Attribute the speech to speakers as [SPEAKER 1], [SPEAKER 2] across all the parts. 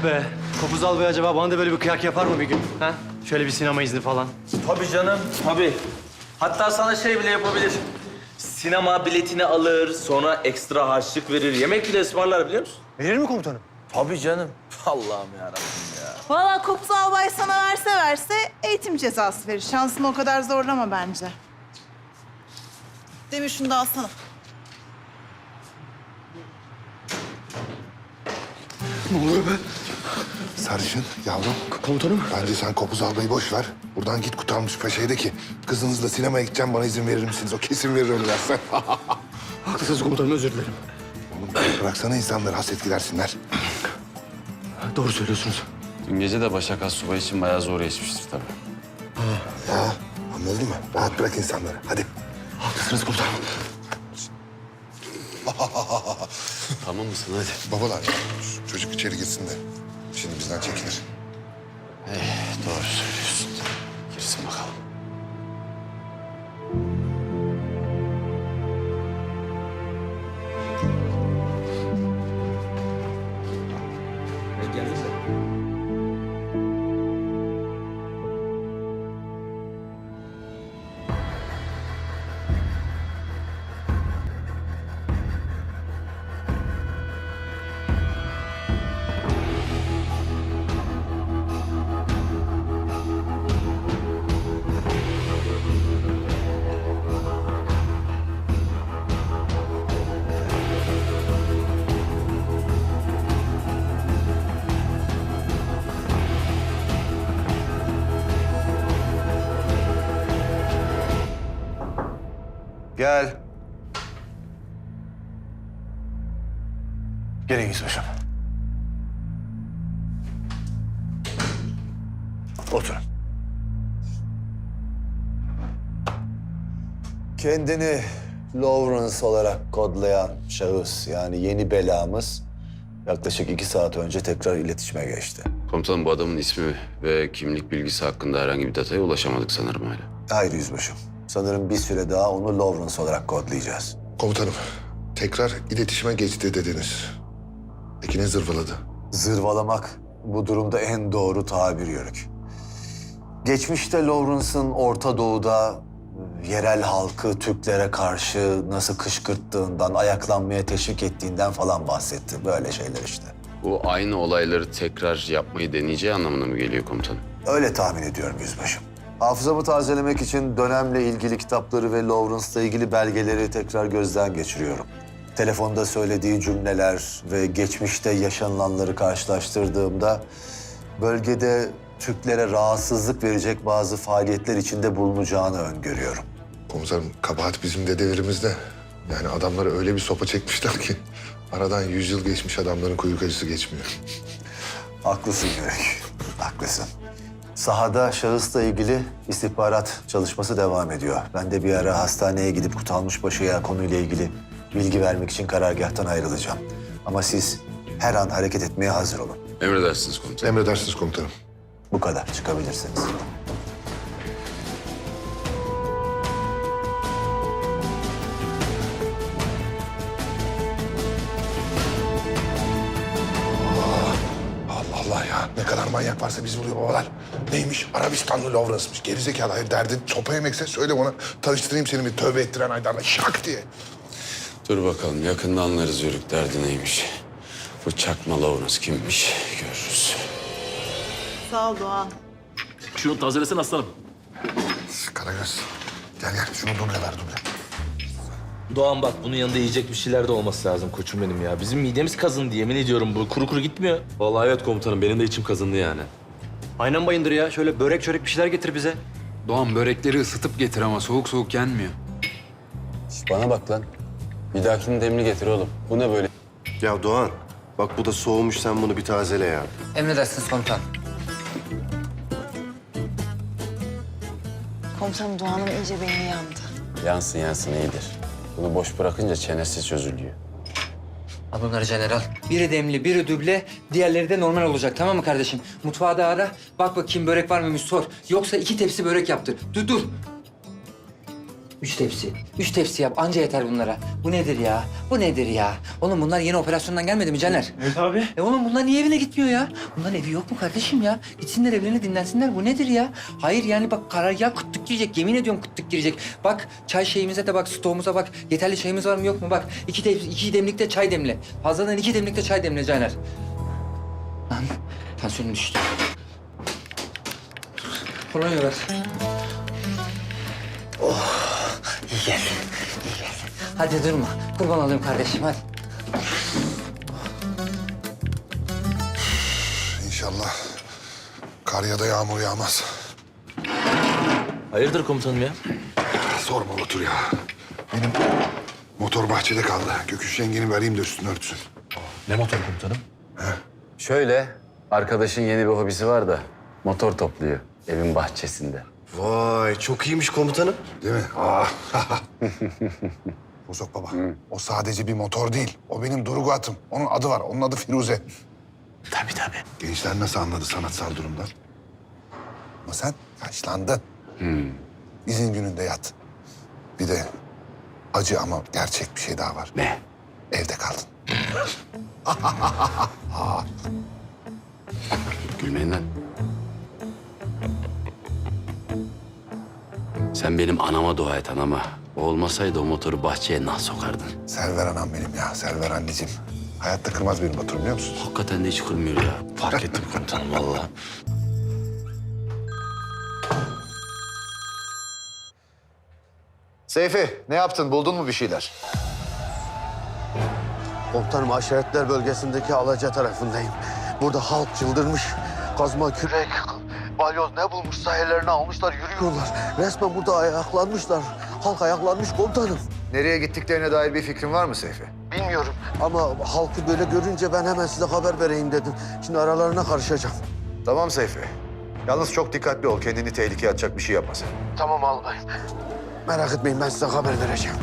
[SPEAKER 1] Ah be. Kopuzal Bey acaba bana da böyle bir kıyak yapar mı bir gün? Ha? Şöyle bir sinema izni falan.
[SPEAKER 2] Tabii canım, tabii. Hatta sana şey bile yapabilir. Sinema biletini alır, sonra ekstra harçlık verir. Yemek bile ısmarlar biliyor musun?
[SPEAKER 1] Verir mi komutanım?
[SPEAKER 2] Tabii canım. Allah'ım yarabbim ya.
[SPEAKER 3] Valla Kopuz Albay sana verse verse eğitim cezası verir. Şansını o kadar zorlama bence. Demir şunu da alsana.
[SPEAKER 4] Sarışın, yavrum.
[SPEAKER 1] Komutanım.
[SPEAKER 4] Bence sen Kopuz ablayı boş ver. Buradan git Kutalmış Paşa'ya de ki... ...kızınızla sinemaya gideceğim bana izin verir misiniz? O kesin verir onu versen.
[SPEAKER 1] Haklısınız komutanım özür dilerim.
[SPEAKER 4] Oğlum bıraksana insanları hasret gidersinler.
[SPEAKER 1] Doğru söylüyorsunuz.
[SPEAKER 5] Dün gece de Başak Assubay için bayağı zor geçmiştir tabii.
[SPEAKER 4] Ya anladın mı? Rahat bırak insanları. Hadi.
[SPEAKER 1] Haklısınız komutanım.
[SPEAKER 5] Tamam mısın hadi.
[SPEAKER 4] Babalar çocuk içeri gitsin de. Şimdi bizden çekilir.
[SPEAKER 5] Doğru söylüyorsun.
[SPEAKER 4] Gel.
[SPEAKER 1] Gelin Yüzbaşım. Oturun.
[SPEAKER 6] Kendini Lawrence olarak kodlayan şahıs yani yeni belamız yaklaşık iki saat önce tekrar iletişime geçti.
[SPEAKER 5] Komutanım bu adamın ismi ve kimlik bilgisi hakkında herhangi bir dataya ulaşamadık sanırım hala.
[SPEAKER 6] Hayır yüzbaşım. Sanırım bir süre daha onu Lawrence olarak kodlayacağız.
[SPEAKER 4] Komutanım, tekrar iletişime geçti dediniz. Peki ne zırvaladı?
[SPEAKER 6] Zırvalamak bu durumda en doğru tabir yörük. Geçmişte Lawrence'ın Orta Doğu'da yerel halkı Türklere karşı nasıl kışkırttığından, ayaklanmaya teşvik ettiğinden falan bahsetti. Böyle şeyler işte.
[SPEAKER 5] Bu aynı olayları tekrar yapmayı deneyeceği anlamına mı geliyor komutanım?
[SPEAKER 6] Öyle tahmin ediyorum yüzbaşım. Hafızamı tazelemek için dönemle ilgili kitapları ve Lawrence'la ilgili belgeleri tekrar gözden geçiriyorum. Telefonda söylediği cümleler ve geçmişte yaşanılanları karşılaştırdığımda bölgede Türklere rahatsızlık verecek bazı faaliyetler içinde bulunacağını öngörüyorum.
[SPEAKER 4] Komutanım, kabahat bizim dedelerimizde. Yani adamlara öyle bir sopa çekmişler ki... ...aradan yüz yıl geçmiş adamların kuyruk acısı geçmiyor.
[SPEAKER 6] Haklısın Yörük, haklısın. Sahada şahısla ilgili istihbarat çalışması devam ediyor. Ben de bir ara hastaneye gidip Kutalmış Başı'ya konuyla ilgili bilgi vermek için karargâhtan ayrılacağım. Ama siz her an hareket etmeye hazır olun.
[SPEAKER 5] Emredersiniz komutanım.
[SPEAKER 4] Emredersiniz komutanım.
[SPEAKER 6] Bu kadar, çıkabilirsiniz.
[SPEAKER 4] Allah Allah ya. Ne kadar manyak varsa biz buluyor babalar. Neymiş? Arabistanlı Lawrence'mış. Gerizekalı hayır derdi sopa yemekse söyle bana. Tanıştırayım seni bir tövbe ettiren Aydar'la şak diye.
[SPEAKER 5] Dur bakalım yakında anlarız yörük derdi neymiş. Bu çakma Lawrence kimmiş görürüz.
[SPEAKER 3] Sağ ol Doğan.
[SPEAKER 7] Şunu tazelesene aslanım.
[SPEAKER 4] Karagöz. Gel gel şunu duble ver duble.
[SPEAKER 2] Doğan bak bunun yanında yiyecek bir şeyler de olması lazım koçum benim ya. Bizim midemiz kazındı yemin ediyorum bu kuru kuru gitmiyor.
[SPEAKER 7] Vallahi evet komutanım benim de içim kazındı yani.
[SPEAKER 1] Aynen bayındır ya. Şöyle börek çörek bir şeyler getir bize.
[SPEAKER 8] Doğan börekleri ısıtıp getir ama soğuk soğuk yenmiyor.
[SPEAKER 5] Bana bak lan. Bir dahakini demli getir oğlum. Bu ne böyle?
[SPEAKER 9] Ya Doğan, bak bu da soğumuş sen bunu bir tazele ya.
[SPEAKER 10] Emredersiniz komutan.
[SPEAKER 11] Komutanım Doğan'ın iyice beyni yandı.
[SPEAKER 5] Yansın yansın iyidir. Bunu boş bırakınca çenesi çözülüyor.
[SPEAKER 10] Al bunları general. Biri demli, biri düble, diğerleri de normal olacak tamam mı kardeşim? Mutfağı da ara, bak bakayım börek var mıymış sor. Yoksa iki tepsi börek yaptır. Dur dur. Üç tepsi. Üç tepsi yap. Anca yeter bunlara. Bu nedir ya? Bu nedir ya? Oğlum bunlar yeni operasyondan gelmedi mi Caner?
[SPEAKER 1] Evet abi.
[SPEAKER 10] E oğlum bunlar niye evine gitmiyor ya? Bunların evi yok mu kardeşim ya? Gitsinler evlerini dinlensinler. Bu nedir ya? Hayır yani bak karargah kıtlık girecek. Yemin ediyorum kıtlık girecek. Bak çay şeyimize de bak, stoğumuza bak. Yeterli çayımız var mı yok mu? Bak iki, de, iki demlikte çay demle. Fazladan iki demlikte çay demle Caner. Lan tansiyonum düştü. Kolonya ver. İyi geldi, iyi geldi. Hadi durma. Kurban olayım kardeşim hadi.
[SPEAKER 4] İnşallah kar ya da yağmur yağmaz.
[SPEAKER 2] Hayırdır komutanım ya?
[SPEAKER 4] Sorma otur ya. Benim motor bahçede kaldı. Göküş yengeni vereyim de üstünü örtsün.
[SPEAKER 7] Ne motor komutanım?
[SPEAKER 5] Şöyle, arkadaşın yeni bir hobisi var da motor topluyor evin bahçesinde.
[SPEAKER 9] Vay çok iyiymiş komutanım.
[SPEAKER 4] Değil mi? Ah. Bozok baba. O sadece bir motor değil. O benim durgu atım. Onun adı var. Onun adı Firuze.
[SPEAKER 2] Tabii tabii.
[SPEAKER 4] Gençler nasıl anladı sanatsal durumdan? Ama sen yaşlandın. İzin gününde yat. Bir de acı ama gerçek bir şey daha var.
[SPEAKER 5] Ne?
[SPEAKER 4] Evde kaldın.
[SPEAKER 5] Gülmeyin lan. Sen benim anama dua et anama. O olmasaydı o motoru bahçeye nasıl sokardın?
[SPEAKER 4] Selver anam benim ya. Selver anneciğim. Hayatta kırmaz benim motorum biliyor musun?
[SPEAKER 5] Hakikaten de hiç kırmıyor ya.
[SPEAKER 2] Fark ettim komutanım vallahi.
[SPEAKER 6] Seyfi, ne yaptın? Buldun mu bir şeyler?
[SPEAKER 9] Komutanım aşiretler bölgesindeki Alaca tarafındayım. Burada halk çıldırmış. Kazma, kürek, balyoz ne bulmuşsa ellerine almışlar yürüyorlar. Resmen burada ayaklanmışlar. Halk ayaklanmış komutanım.
[SPEAKER 6] Nereye gittiklerine dair bir fikrin var mı Seyfi?
[SPEAKER 9] Bilmiyorum ama halkı böyle görünce ben hemen size haber vereyim dedim. Şimdi aralarına karışacağım.
[SPEAKER 6] Tamam Seyfi. Yalnız çok dikkatli ol. Kendini tehlikeye atacak bir şey yapmasın.
[SPEAKER 9] Tamam albayım. Merak etmeyin ben size haber vereceğim.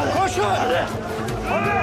[SPEAKER 12] Koşun! Hadi!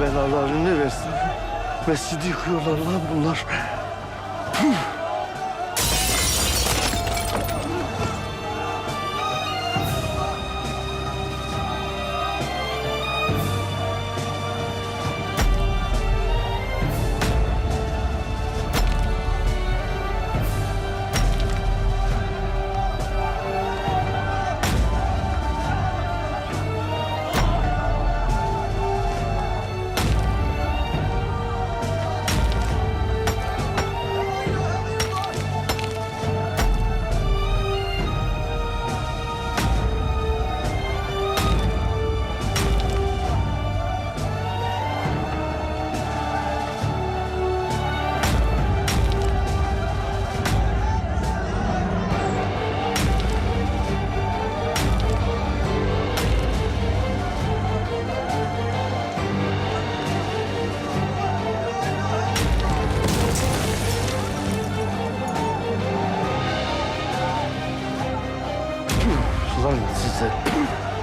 [SPEAKER 9] Belalarını versin. Mescidi yıkıyorlar lan bunlar. Ulan size.
[SPEAKER 12] Dağılın.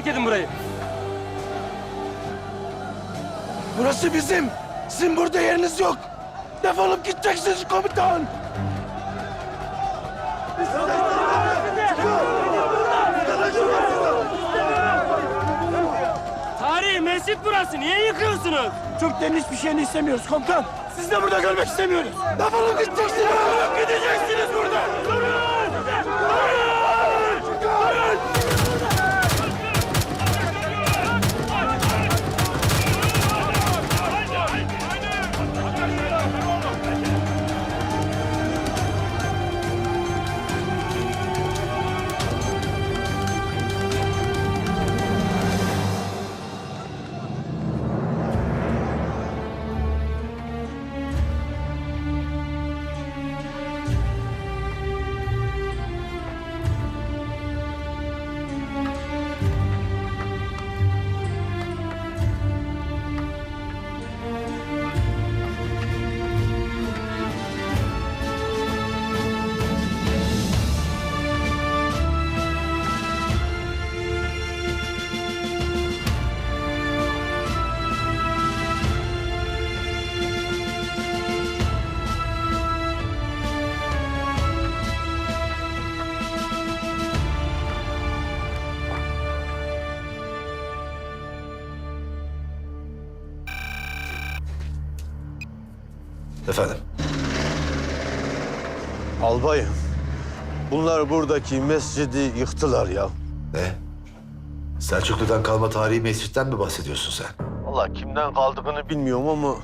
[SPEAKER 12] Terk edin burayı.
[SPEAKER 9] Burası bizim. Sizin burada yeriniz yok. Defolup gideceksiniz komutan.
[SPEAKER 12] Tarihi mescit burası. Niye yıkıyorsunuz?
[SPEAKER 9] Türklerin hiçbir şeyini istemiyoruz komutan. Siz de burada görmek istemiyoruz. Defolup gideceksiniz. Defolup gideceksiniz buradan.
[SPEAKER 6] Efendim?
[SPEAKER 9] Albayım, bunlar buradaki mescidi yıktılar ya.
[SPEAKER 6] Ne? Selçuklu'dan kalma tarihi mescitten mi bahsediyorsun sen?
[SPEAKER 9] Allah kimden kaldığını bilmiyorum ama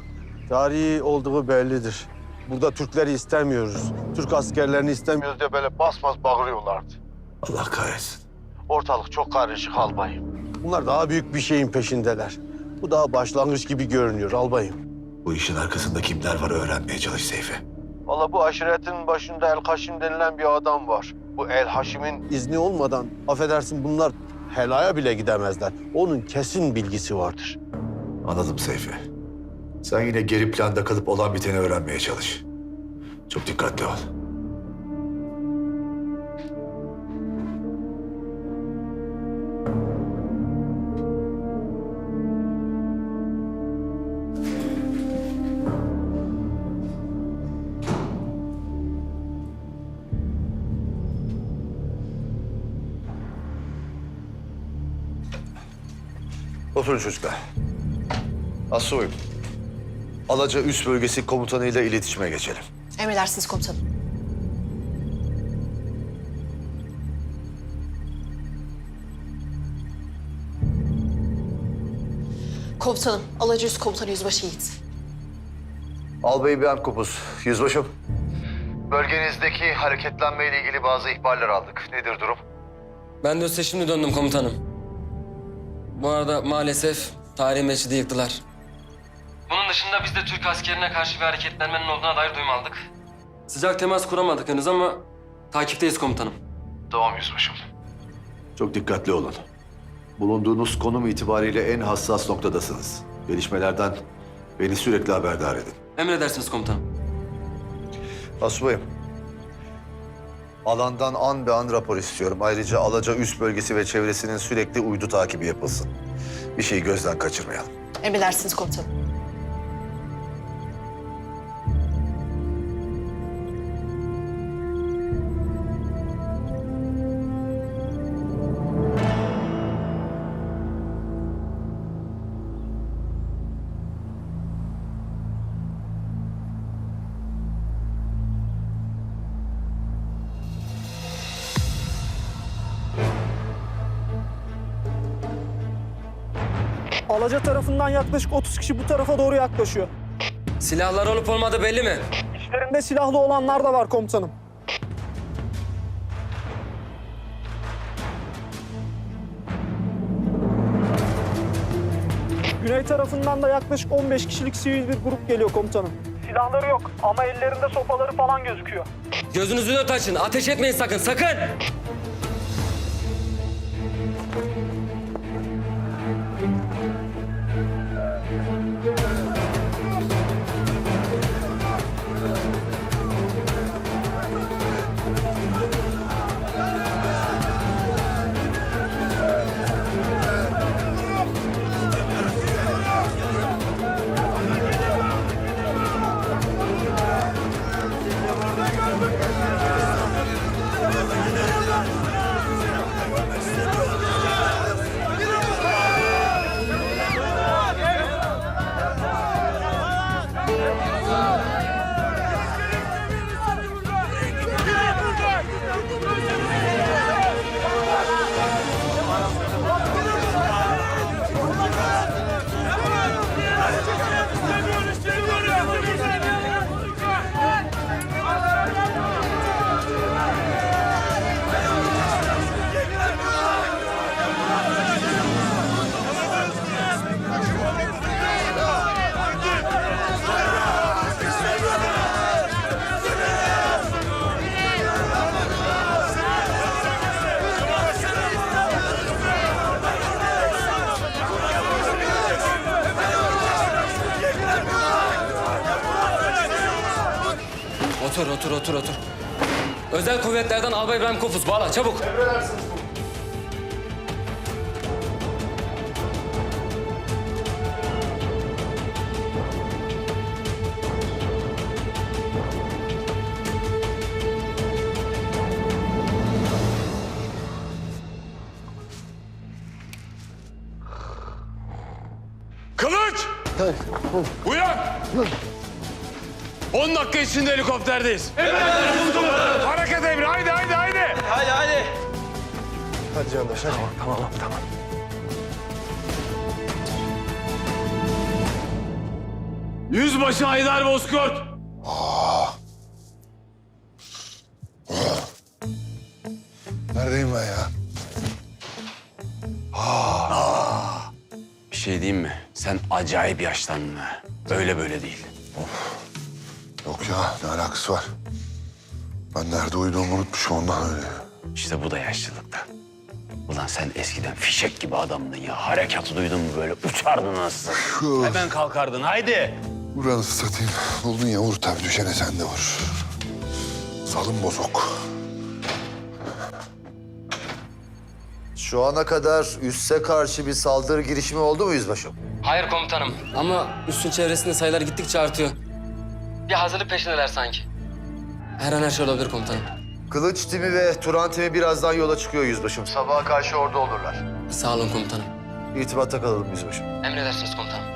[SPEAKER 9] tarihi olduğu bellidir. Burada Türkleri istemiyoruz. Türk askerlerini istemiyoruz diye böyle bas bas bağırıyorlardı.
[SPEAKER 6] Allah kahretsin.
[SPEAKER 9] Ortalık çok karışık albayım. Bunlar daha büyük bir şeyin peşindeler. Bu daha başlangıç gibi görünüyor albayım.
[SPEAKER 6] Bu işin arkasında kimler var öğrenmeye çalış Seyfi.
[SPEAKER 9] Valla bu aşiretin başında El Haşim denilen bir adam var. Bu El Haşim'in izni olmadan affedersin bunlar helaya bile gidemezler. Onun kesin bilgisi vardır.
[SPEAKER 6] Anladım Seyfi. Sen yine geri planda kalıp olan biteni öğrenmeye çalış. Çok dikkatli ol. Oturun çocuklar. Assoyum. Alaca Üst Bölgesi Komutanıyla iletişime geçelim.
[SPEAKER 11] Emredersiniz komutanım. Komutanım, Alacağüz Komutanı Yüzbaşı Yiğit.
[SPEAKER 6] Albay Bian Kupus, yüzbaşım. Bölgenizdeki hareketlenmeyle ilgili bazı ihbarlar aldık. Nedir durum?
[SPEAKER 13] Ben de şimdi döndüm komutanım. Bu arada maalesef tarihi mescidi yıktılar. Bunun dışında biz de Türk askerine karşı bir hareketlenmenin olduğuna dair duyum aldık. Sıcak temas kuramadık henüz ama takipteyiz komutanım.
[SPEAKER 6] Tamam yüzbaşım. Çok dikkatli olun. Bulunduğunuz konum itibariyle en hassas noktadasınız. Gelişmelerden beni sürekli haberdar edin.
[SPEAKER 13] Emredersiniz komutanım.
[SPEAKER 6] Asubayım. Alandan an be an rapor istiyorum. Ayrıca Alaca üst bölgesi ve çevresinin sürekli uydu takibi yapılsın. Bir şeyi gözden kaçırmayalım.
[SPEAKER 11] Emredersiniz komutanım.
[SPEAKER 12] Alaca tarafından yaklaşık 30 kişi bu tarafa doğru yaklaşıyor.
[SPEAKER 13] Silahlar olup olmadı belli mi?
[SPEAKER 12] İçlerinde silahlı olanlar da var komutanım. Güney tarafından da yaklaşık 15 kişilik sivil bir grup geliyor komutanım. Silahları yok ama ellerinde sopaları falan gözüküyor.
[SPEAKER 13] Gözünüzü dört açın. Ateş etmeyin sakın, sakın! Otur, otur, otur. Özel kuvvetlerden Albay İbrahim Kofuz. Bağla, çabuk.
[SPEAKER 5] Kılıç! Uyan! 10 dakika içinde helikopterdeyiz. Hareket emri. Haydi haydi haydi.
[SPEAKER 2] Hadi hadi.
[SPEAKER 4] Hadi Candaş hadi. Tamam tamam tamam.
[SPEAKER 5] Yüzbaşı Haydar Bozkurt.
[SPEAKER 4] Neredeyim ben ya?
[SPEAKER 5] Bir şey diyeyim mi? Sen acayip yaşlandın ha. Öyle böyle değil.
[SPEAKER 4] Yok ya ne alakası var? Ben nerede uyuduğumu unutmuşum ondan öyle.
[SPEAKER 5] İşte bu da yaşlılıktan. Ulan sen eskiden fişek gibi adamdın ya. Harekatı duydun mu böyle uçardın nasıl? Hemen kalkardın haydi.
[SPEAKER 4] Buranı satayım. Buldun ya vur tabii düşene sen de vur. Salın bozuk.
[SPEAKER 6] Şu ana kadar üsse karşı bir saldırı girişimi oldu mu yüzbaşım?
[SPEAKER 13] Hayır komutanım. Ama üstün çevresinde sayılar gittikçe artıyor. Bir hazırlık peşindeler sanki. Her an her şey olabilir komutanım.
[SPEAKER 6] Kılıç timi ve Turan timi birazdan yola çıkıyor yüzbaşım. Sabaha karşı orada olurlar.
[SPEAKER 13] Sağ olun komutanım.
[SPEAKER 6] İrtibatta kalalım yüzbaşım.
[SPEAKER 13] Emredersiniz komutanım.